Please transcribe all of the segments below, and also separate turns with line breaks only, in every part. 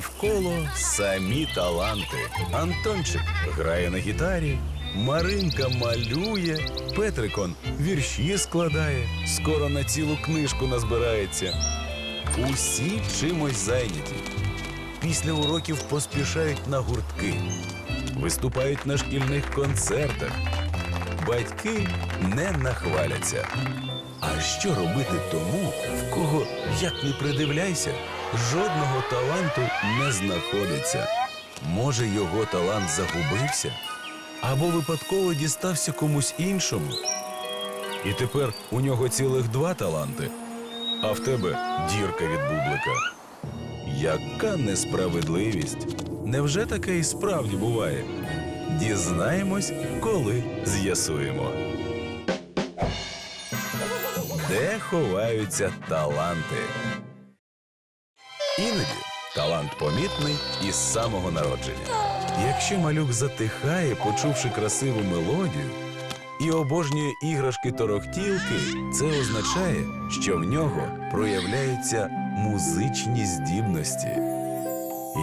Навколо самі таланти. Антончик грає на гітарі, Маринка малює, Петрикон вірші складає, скоро на цілу книжку назбирається. Усі чимось зайняті. Після уроків поспішають на гуртки, виступають на шкільних концертах. Батьки не нахваляться. А що робити тому, в кого, як не придивляйся, жодного таланту не знаходиться? Може, його талант загубився? Або випадково дістався комусь іншому? І тепер у нього цілих два таланти, а в тебе дірка від бублика. Яка несправедливість! Невже таке і справді буває? Дізнаємось, коли з'ясуємо. Де ховаються таланти? Іноді талант помітний із самого народження. Якщо малюк затихає, почувши красиву мелодію, і обожнює іграшки торохтілки, це означає, що в нього проявляються музичні здібності.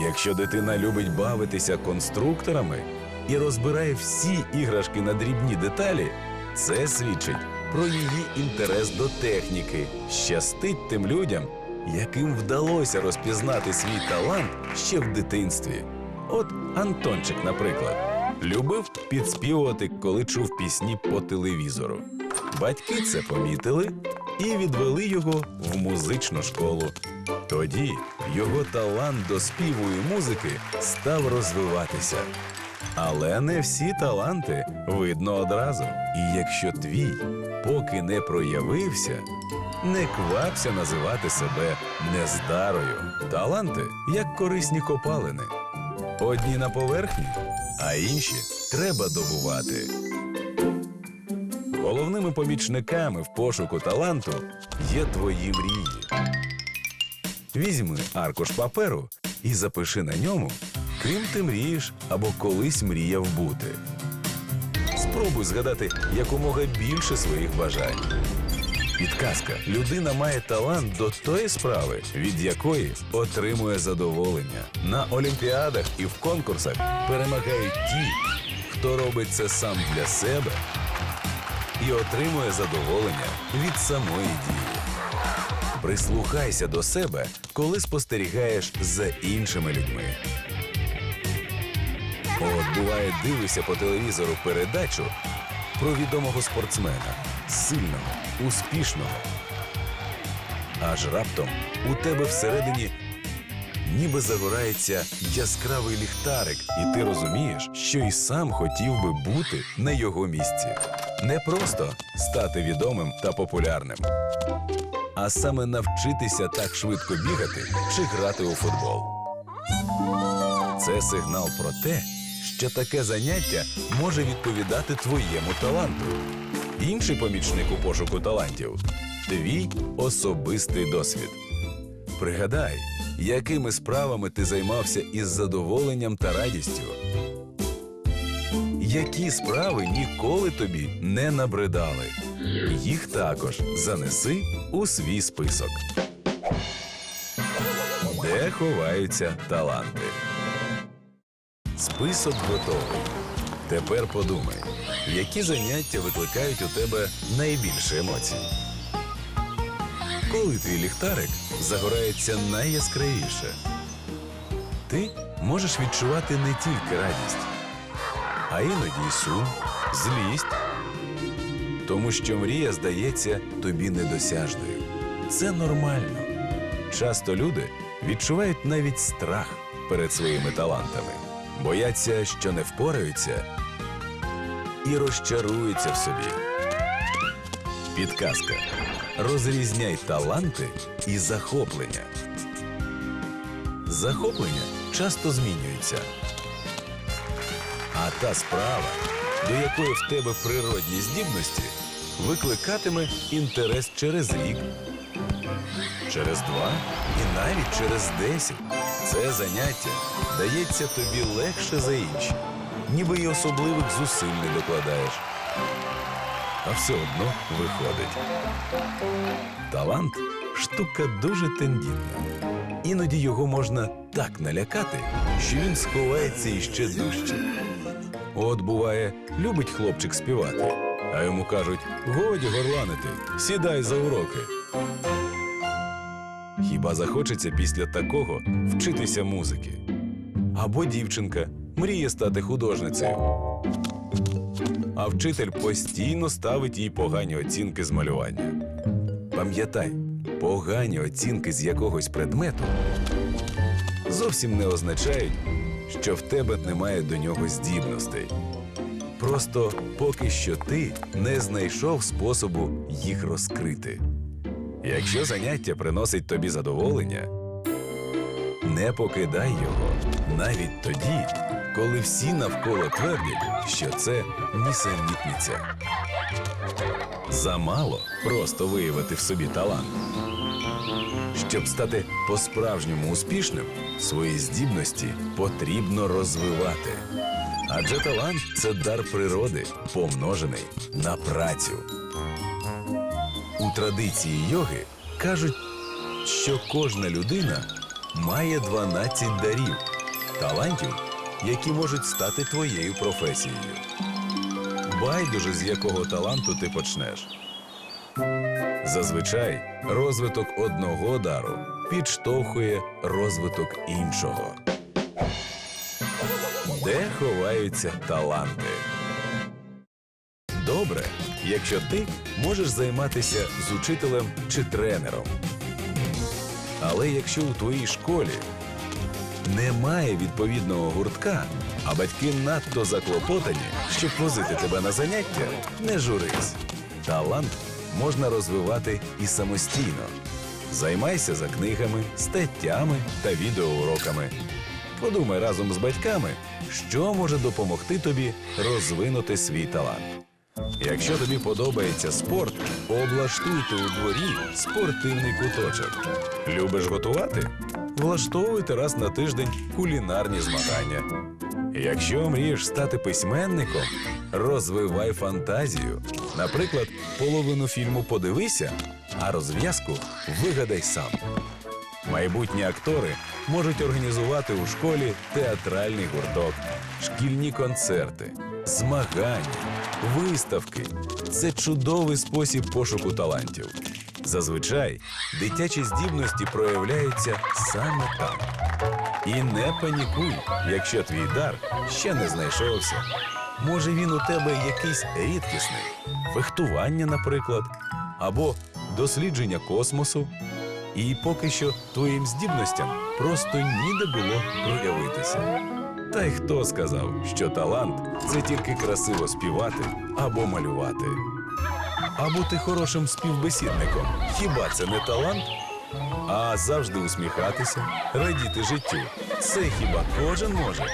Якщо дитина любить бавитися конструкторами і розбирає всі іграшки на дрібні деталі, це свідчить про її інтерес до техніки. Щастить тим людям, яким вдалося розпізнати свій талант ще в дитинстві. От Антончик, наприклад, любив підспівувати, коли чув пісні по телевізору. Батьки це помітили і відвели його в музичну школу. Тоді його талант до співу і музики став розвиватися. Але не всі таланти видно одразу. І якщо твій поки не проявився, не квапся називати себе нездарою. Таланти як корисні копалини. Одні на поверхні, а інші треба добувати. Головними помічниками в пошуку таланту є твої мрії. Візьми аркуш паперу і запиши на ньому, ким ти мрієш або колись мріяв бути. Спробуй згадати якомога більше своїх бажань. Підказка: людина має талант до тої справи, від якої отримує задоволення. На олімпіадах і в конкурсах перемагають ті, хто робить це сам для себе і отримує задоволення від самої дії. Прислухайся до себе, коли спостерігаєш за іншими людьми. От буває, дивишся по телевізору передачу про відомого спортсмена, сильного, успішного. Аж раптом у тебе всередині ніби загорається яскравий ліхтарик, і ти розумієш, що і сам хотів би бути на його місці. Не просто стати відомим та популярним, а саме навчитися так швидко бігати чи грати у футбол. Це сигнал про те, що таке заняття може відповідати твоєму таланту. Інший помічник у пошуку талантів твій особистий досвід. Пригадай, якими справами ти займався із задоволенням та радістю. Які справи ніколи тобі не набридали. Їх також занеси у свій список. Де ховаються таланти? Список готовий. Тепер подумай, які заняття викликають у тебе найбільше емоцій. Коли твій ліхтарик загорається найяскравіше, ти можеш відчувати не тільки радість, а іноді й сум, злість, тому що мрія здається тобі недосяжною. Це нормально. Часто люди відчувають навіть страх перед своїми талантами, бояться, що не впораються і розчаруються в собі. Підказка. Розрізняй таланти і захоплення. Захоплення часто змінюється. А та справа, до якої в тебе природні здібності, викликатиме інтерес через рік, через два і навіть через десять. Це заняття дається тобі легше за інші, ніби й особливих зусиль не докладаєш. а все одно виходить. Талант штука дуже тендітна. Іноді його можна так налякати, що він сховається іще дужче. От буває, любить хлопчик співати, а йому кажуть: годі горланити, сідай за уроки. Хіба захочеться після такого вчитися музики? Або дівчинка мріє стати художницею. А вчитель постійно ставить їй погані оцінки з малювання. Пам'ятай, погані оцінки з якогось предмету зовсім не означають, що в тебе немає до нього здібностей. Просто поки що ти не знайшов способу їх розкрити. Якщо заняття приносить тобі задоволення, не покидай його навіть тоді, коли всі навколо твердять, що це нісенітниця. Замало просто виявити в собі талант. Щоб стати по-справжньому успішним, свої здібності потрібно розвивати. Адже талант це дар природи, помножений на працю. У традиції йоги кажуть, що кожна людина має 12 дарів, талантів, які можуть стати твоєю професією. Байдуже, з якого таланту ти почнеш. Зазвичай розвиток одного дару підштовхує розвиток іншого. Де ховаються таланти? Добре, якщо ти можеш займатися з учителем чи тренером. Але якщо у твоїй школі немає відповідного гуртка, а батьки надто заклопотані, щоб возити тебе на заняття, не журись. Талант можна розвивати і самостійно. Займайся за книгами, статтями та відеоуроками. Подумай разом з батьками, що може допомогти тобі розвинути свій талант. Якщо тобі подобається спорт, облаштуйте у дворі спортивний куточок. Любиш готувати? Влаштовуйте раз на тиждень кулінарні змагання. Якщо мрієш стати письменником, розвивай фантазію. Наприклад, половину фільму подивися, а розв'язку вигадай сам. Майбутні актори можуть організувати у школі театральний гурток, шкільні концерти, змагання, виставки. Це чудовий спосіб пошуку талантів. Зазвичай дитячі здібності проявляються саме там. І не панікуй, якщо твій дар ще не знайшовся. Може, він у тебе якийсь рідкісний, фехтування, наприклад, або дослідження космосу. І поки що твоїм здібностям просто ніде було проявитися. Та й хто сказав, що талант це тільки красиво співати або малювати. А бути хорошим співбесідником хіба це не талант? А завжди усміхатися, радіти життю це хіба кожен може?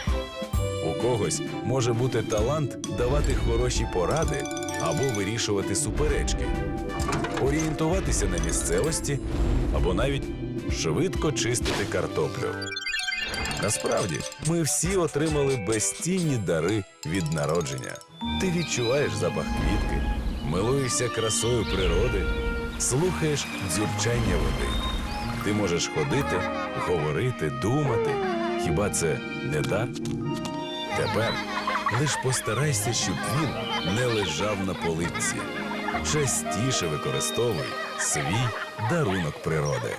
У когось може бути талант давати хороші поради або вирішувати суперечки, орієнтуватися на місцевості або навіть швидко чистити картоплю. Насправді, ми всі отримали безцінні дари від народження. Ти відчуваєш запах квітки, милуєшся красою природи, слухаєш дзюрчання води. Ти можеш ходити, говорити, думати. Хіба це не дар? Тепер лиш постарайся, щоб він не лежав на полиці. Частіше використовуй свій дарунок природи.